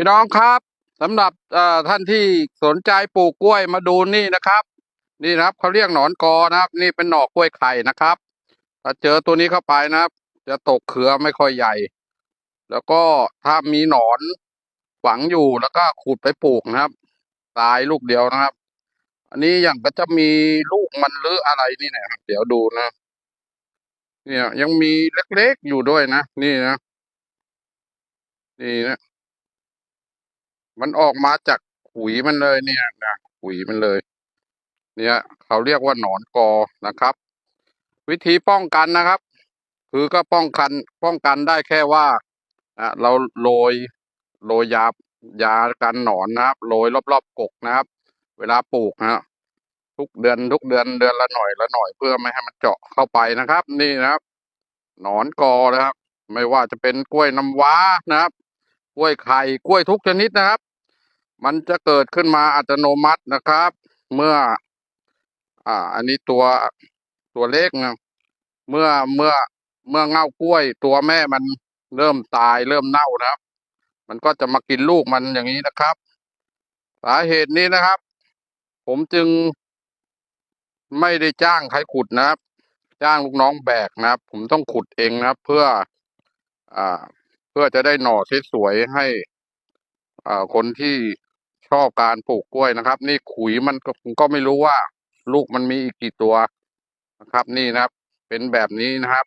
พี่น้องครับสำหรับท่านที่สนใจปลูกกล้วยมาดูนี่นะครับ นี่นะครับเขาเรียกหนอนกอนะครับ นี่เป็นหน่อกล้วยไข่นะครับ ถ้าเจอตัวนี้เข้าไปนะครับ จะตกเครือไม่ค่อยใหญ่ แล้วก็ถ้ามีหนอนฝังอยู่แล้วก็ขุดไปปลูกนะครับ ตายลูกเดียวนะครับ อันนี้อย่างก็จะมีลูกมันหรืออะไรนี่นะครับเดี๋ยวดูนะ เนี่ยยังมีเล็กๆอยู่ด้วยนะ นี่นะนี่นะ มันออกมาจากขุยมันเลยเนี่ยนะขุยมันเลย เนี่ยเขาเรียกว่าหนอนกอนะครับ วิธีป้องกันนะครับ คือก็ป้องกันป้องกันได้แค่ว่าอะเราโรยโรยยายากันหนอนนะครับโรยรอบๆกกนะครับ เวลาปลูกนะฮะทุกเดือนทุกเดือนเดือนละหน่อยละหน่อยเพื่อไม่ให้มันเจาะเข้าไปนะครับ นี่นะครับ หนอนกอนะครับ ไม่ว่าจะเป็นกล้วยน้ำว้านะครับ กล้วยไข่กล้วยทุกชนิดนะครับ มันจะเกิดขึ้นมาอัตโนมัตินะครับ เมื่อ อ่า อันนี้ตัวตัวเล็กนะเมื่อเมื่อเมื่อเง่ากล้วย ตัวแม่มันเริ่มตายเริ่มเน่านะครับ มันก็จะมากินลูกมันอย่างนี้นะครับ สาเหตุนี้นะครับ ผมจึงไม่ได้จ้างใครขุดนะครับ จ้างลูกน้องแบกนะครับ ผมต้องขุดเองนะครับ เพื่อ อ่า เพื่อจะได้หน่อสวยๆให้อ่าคนที่ ชอบการปลูกกล้วยนะครับ นี่ขุยมันก็ก็ไม่รู้ว่า ลูกมันมีอีกกี่ตัวนะครับ นี่นะครับ เป็นแบบนี้นะครับ